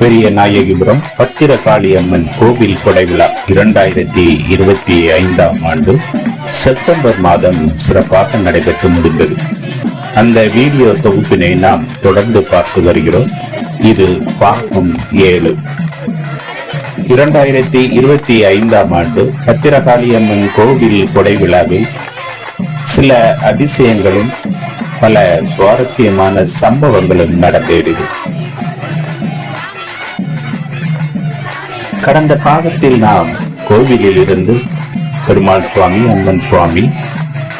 பெரிய நாயகிபுரம் பத்திரகாளி அம்மன் கோவில் கொடைவிழா இரண்டாயிரத்தி இருபத்தி ஐந்தாம் ஆண்டு செப்டம்பர் மாதம் சிறப்பாக நடைபெற்று முடிந்தது. அந்த வீடியோ தொகுப்பினை நாம் தொடர்ந்து பார்த்து வருகிறோம். இது பாகம் ஏழு. இரண்டாயிரத்தி இருபத்தி ஐந்தாம் ஆண்டு பத்திரகாளி அம்மன் கோவில் கொடைவிழாவில் சில அதிசயங்களும் பல சுவாரஸ்யமான சம்பவங்களும் நடந்தேறியது. கடந்த பாகத்தில் நாம் கோவிலில் இருந்து பெருமாள் சுவாமி அம்மன் சுவாமி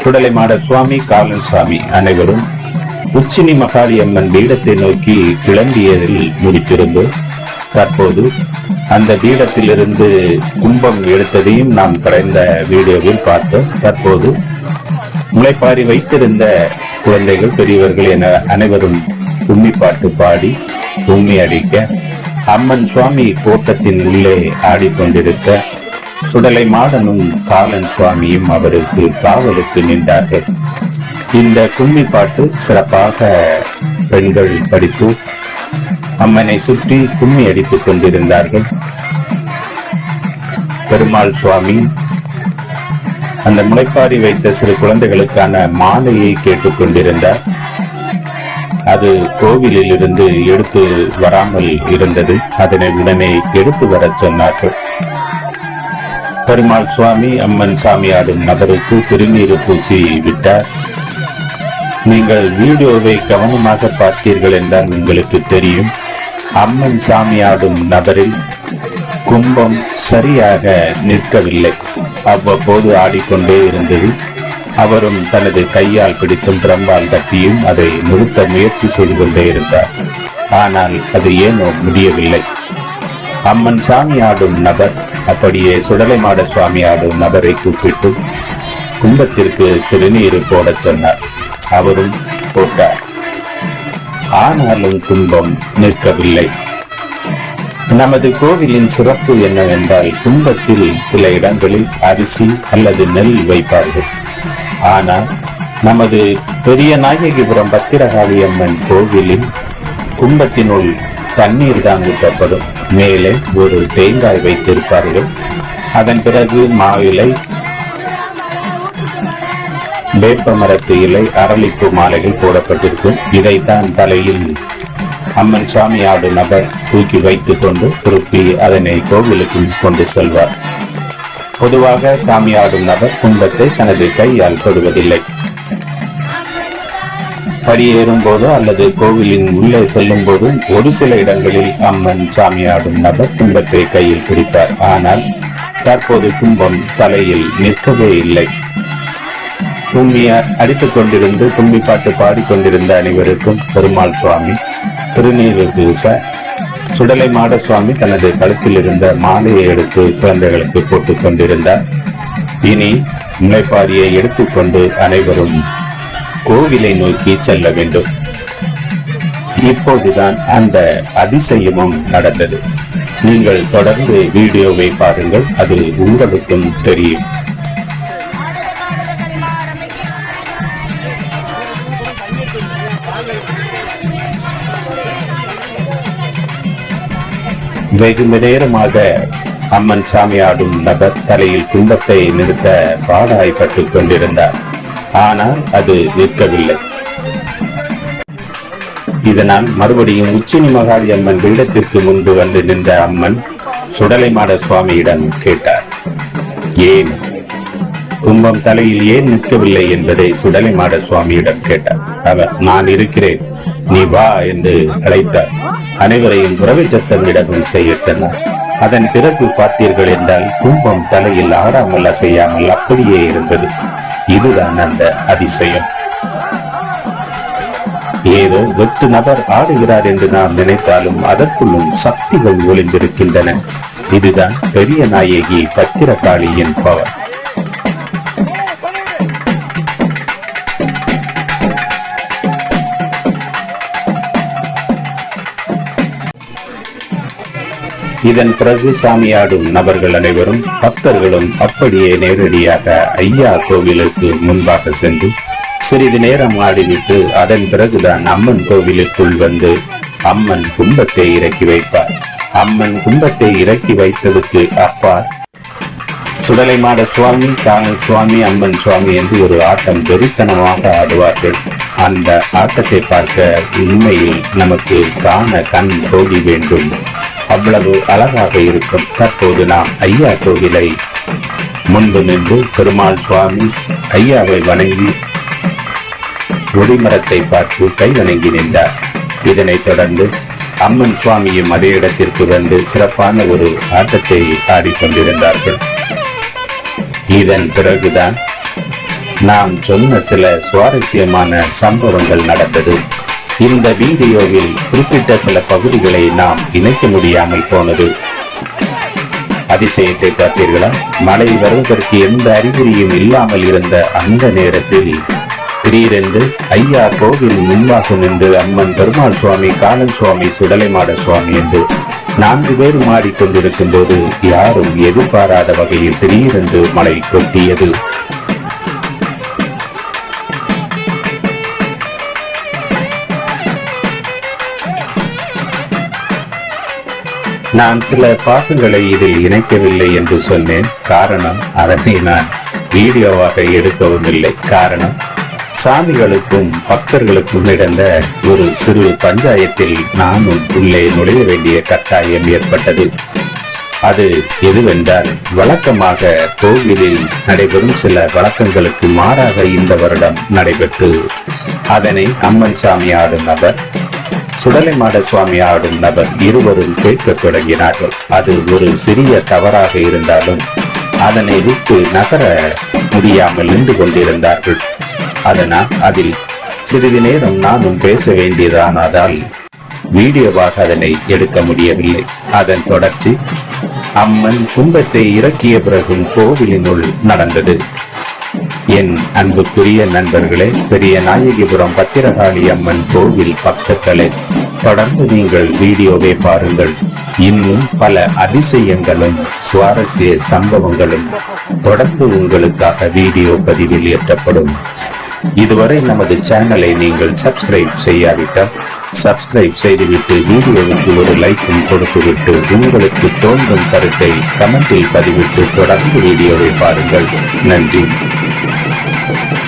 குடலைமாட சுவாமி காலன் சுவாமி அனைவரும் உச்சினி மகாளி அம்மன் பீடத்தை நோக்கி கிளம்பியதில் முடித்திருந்தோம் தற்போது அந்த பீடத்திலிருந்து கும்பம் எடுத்ததையும் நாம் கடந்த வீடியோவில் பார்த்தோம். தற்போது முளைப்பாரி வைத்திருந்த குழந்தைகள் பெரியவர்கள் என அனைவரும் கும்மி பாட்டு பாடி கும்மி அடிக்க அம்மன் சுவாமி தோட்டத்தின் உள்ளே ஆடிக்கொண்டிருக்க சுடலை மாடனும் காலன் சுவாமியும் அவருக்கு காவலுக்கு நின்றார்கள். இந்த கும்மி பாட்டு சிறப்பாக பெண்கள் படித்து அம்மனை சுற்றி கும்மி அடித்துக் கொண்டிருந்தார்கள். பெருமாள் சுவாமி அந்த முளைப்பாரி வைத்த சிறு குழந்தைகளுக்கான மாலையை கேட்டுக்கொண்டிருந்தார் அது கோவிலில் இருந்து எடுத்து வராமல் இருந்தது. அதனை உடனே எடுத்து வரச் சொன்னார்கள். பெருமாள் சுவாமி அம்மன் சாமி ஆடும் நபருக்கு திருநீர் பூசி விட்டார். நீங்கள் வீடியோவை கவனமாக பார்த்தீர்கள் என்றால் உங்களுக்கு தெரியும். அம்மன் சாமி ஆடும் நபரில் கும்பம் சரியாக நிற்கவில்லை. அவ்வப்போது ஆடிக்கொண்டே இருந்தது. அவரும் தனது கையால் பிடித்தும் பிரம்பால் தட்டியும் அதை நிறுத்த முயற்சி செய்து கொண்டே இருந்தார். ஆனால் அது ஏனோ முடியவில்லை. அம்மன் சாமி ஆடும் நபர் அப்படியே சுடலைமாட சுவாமி ஆடும் நபரை கூப்பிட்டு கும்பத்திற்கு திருநீர் போடச் சொன்னார். அவரும் போட்டார். ஆனாலும் கும்பம் நிற்கவில்லை. நமது கோவிலின் சிறப்பு என்னவென்றால் கும்பத்தில் சில இடங்களில் அரிசி அல்லது நெல் வைப்பார்கள். ஆனால் நமது பெரிய நாயகிபுரம் பத்திரகாளி அம்மன் கோவிலின் கும்பத்தினுள் தண்ணீர் தான் ஊற்றப்படும். மேலே ஒரு தேங்காய் வைத்திருப்பார்கள். அதன் பிறகு மாவிலை வேப்ப மரத்து இலை அரளிப்பு மாலைகள் போடப்பட்டிருக்கும். இதைத்தான் தலையில் அம்மன் சாமி ஆடு நபர் தூக்கி வைத்துக் கொண்டு திருப்பி அதனை கோவிலுக்கு கொண்டு செல்வார். பொதுவாக சாமி ஆடும் நபர் கும்பத்தை தனது கையால் தொடுவதில்லை. படியேறும் போதோ அல்லது கோவிலின் உள்ளே செல்லும் போதும் ஒரு சில இடங்களில் அம்மன் சாமி ஆடும் நபர் கும்பத்தை கையில் பிடிப்பார். ஆனால் தற்போது கும்பம் தலையில் நிற்கவே இல்லை. கும்மிய அடித்துக் கொண்டிருந்து கும்பி பாட்டு பாடிக்கொண்டிருந்த அனைவருக்கும் பெருமாள் சுவாமி திருநீர் பூச சுடலை மாட சுவாமி தனது கழுத்தில் இருந்த மாலையை எடுத்து குழந்தைகளுக்கு போட்டுக் கொண்டிருந்தார். இனி முளைப்பாரியை எடுத்துக்கொண்டு அனைவரும் கோவிலை நோக்கி செல்ல வேண்டும். இப்போதுதான் அந்த அதிசயமும் நடந்தது. நீங்கள் தொடர்ந்து வீடியோவை பாருங்கள் அது உங்களுக்கும் தெரியும். வெகு நேரமாக அம்மன் சாமி ஆடும் நபர் தலையில் கும்பத்தை நிறுத்த பாடாய்பட்டுக் கொண்டிருந்தார். ஆனால் அது நிற்கவில்லை. இதனால் மறுபடியும் உச்சினி மகாளி அம்மன் பீடத்திற்கு முன்பு வந்து நின்ற அம்மன் சுடலைமாட சுவாமியிடம் கேட்டார். ஏன்? கும்பம் தலையில் ஏன் நிற்கவில்லை என்பதை சுடலைமாட சுவாமியிடம் கேட்டார். அவர் நான் இருக்கிறேன். நீ வா என்று அழைத்தார். அனைவரையும் உறவை சத்தமிடமும் செய்ய சொன்னார். அதன் பிறகு பார்த்தீர்கள் என்றால் கும்பம் தலையில் ஆடாமல் அசையாமல் அப்படியே இருந்தது. இதுதான் அந்த அதிசயம். ஏதோ வெட்டு நபர் ஆடுகிறார் என்று நாம் நினைத்தாலும் அதற்குள்ளும் சக்திகள் ஒளிந்திருக்கின்றன. இதுதான் பெரிய நாயகி பத்திரகாளியின் பவர். இதன் பிறகு சாமியாடும் நபர்கள் அனைவரும் பக்தர்களும் அப்படியே நேரடியாக ஐயா கோவிலுக்கு முன்பாக சென்று சிறிது நேரம் ஆடிவிட்டு அதன் பிறகுதான் அம்மன் கோவிலுக்குள் வந்து அம்மன் கும்பத்தை இறக்கி வைப்பார். அம்மன் கும்பத்தை இறக்கி வைத்ததுக்கு அப்பால் சுடலைமாட சுவாமி காணல் சுவாமி அம்மன் சுவாமி என்று ஒரு ஆட்டம் வெறித்தனமாக ஆடுவார்கள். அந்த ஆட்டத்தை பார்க்க உண்மையில் நமக்கு காண கண் போகி வேண்டும். அவ்வளவு அழகாக இருக்கும். தற்போது நாம் ஐயா கோவிலை முன்பு நின்று பெருமாள் சுவாமி ஐயாவை வணங்கி ஒளிமரத்தை பார்த்து கை வணங்கி நின்றார். இதனைத் தொடர்ந்து அம்மன் சுவாமியும் அதே இடத்திற்கு வந்து சிறப்பான ஒரு ஆட்டத்தை ஆடிக்கொண்டிருந்தார்கள். இதன் பிறகுதான் நாம் சொன்ன சில சுவாரஸ்யமான சம்பவங்கள் நடந்தது. இந்த வீடியோவில் குறிப்பிட்ட சில பகுதிகளை நாம் இணைக்க முடியாமல் போனது. அதிசயத்தை பார்த்தீர்களா மழை வருவதற்கு எந்த அறிகுறியும் இல்லாமல் இருந்த அந்த நேரத்தில் திடீரென்று ஐயா கோவில் முன்பாக நின்று அம்மன் பெருமாள் சுவாமி காலன் சுவாமி சுடலைமாட சுவாமி என்று நான்கு பேர் மாடிக்கொண்டிருக்கும் போது யாரும் எதிர்பாராத வகையில் திடீரென்று மழை கொட்டியது. நான் சில பாட்டுகளை இதில் இணைக்கவில்லை என்று சொன்னேன். காரணம் அதனை நான் வீடியோவாக எடுக்கவும் இல்லை. காரணம் சாமிகளுக்கும் பக்தர்களுக்கும் நடந்த ஒரு சிறு பஞ்சாயத்தில் நானும் உள்ளே நுழைய வேண்டிய கட்டாயம் ஏற்பட்டது. அது எதுவென்றால் வழக்கமாக கோவிலில் நடைபெறும் சில வழக்கங்களுக்கு மாறாக இந்த வருடம் நடைபெற்று அதனை அம்மன் சாமி ஆடும் நபர் சுடலைமாட சுவாமி ஆடும் நபர் இருவரும் கேட்கத் தொடங்கினார்கள். அது ஒரு சிறிய தவறாக இருந்தாலும் அதனை விட்டு நகர முடியாமல் நின்று கொண்டிருந்தார்கள். அதனால் அதில் சிறிது நேரம் நானும் பேச வேண்டியதானதால் வீடியோவாக அதனை எடுக்க முடியவில்லை. அதன் தொடர்ச்சி அம்மன் கும்பத்தை இறக்கிய பிறகும் கோவிலினுள் நடந்தது. என் அன்புக்குரிய நண்பர்களே பெரிய நாயகிபுரம் பத்திரகாளி அம்மன் கோவில் பக்தர்களே தொடர்ந்து நீங்கள் வீடியோவை பாருங்கள். இன்னும் பல அதிசயங்களும் சுவாரஸ்ய சம்பவங்களும் தொடர்ந்து உங்களுக்காக வீடியோ பதிவில் ஏற்றப்படும். இதுவரை நமது சேனலை நீங்கள் சப்ஸ்கிரைப் செய்யாவிட்டால் சப்ஸ்கிரைப் செய்துவிட்டு வீடியோவுக்கு ஒரு லைக்கும் கொடுத்துவிட்டு உங்களுக்கு தோன்றும் கருத்தை கமெண்டில் பதிவிட்டு தொடர்ந்து வீடியோவை பாருங்கள். நன்றி. Thank you.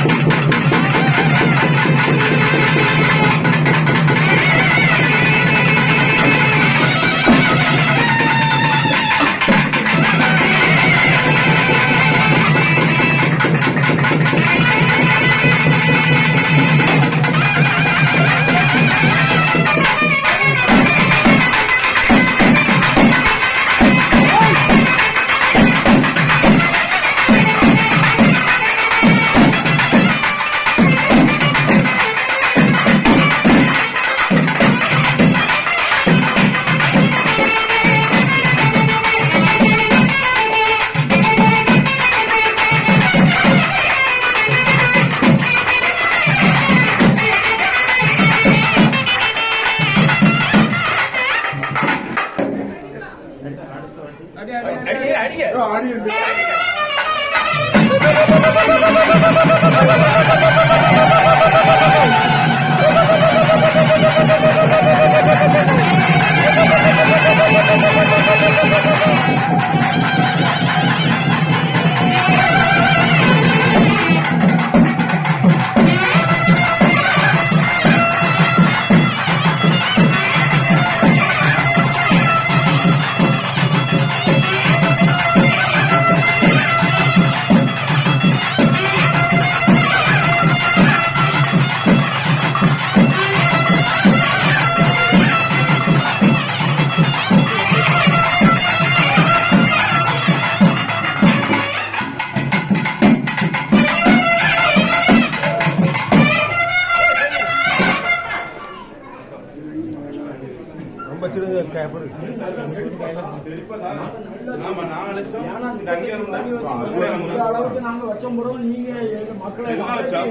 அளவுக்கு நாங்க வச்ச பிறகு நீங்க எங்க மக்களை என்ன விஷயம்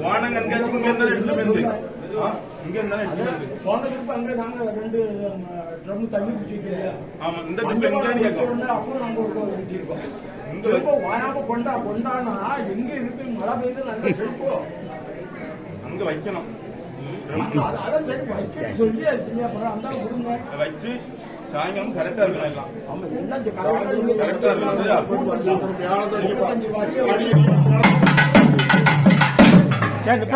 போன கண்காட்சி இங்க இருந்தா எடுத்து வந்து இங்க இருந்தா போன திருப்பி அங்க நாங்க ரெண்டு ட்ரம் தண்ணி பிடிச்சிருக்கோம் ஆமா இந்த டிப் எங்க கேட்கும் அப்புறம் நாங்க ஒரு வச்சிருக்கோம் இந்த திரும்ப வாயாம கொண்டா கொண்டானா எங்க இருக்கு மழை பெய்யுது நல்ல செழிப்போம் அங்க வைக்கணும். வச்சு சாயங்காலம் கரெக்டா இருக்கணும் எல்லாம். கரெக்டா இருக்கணும் சரி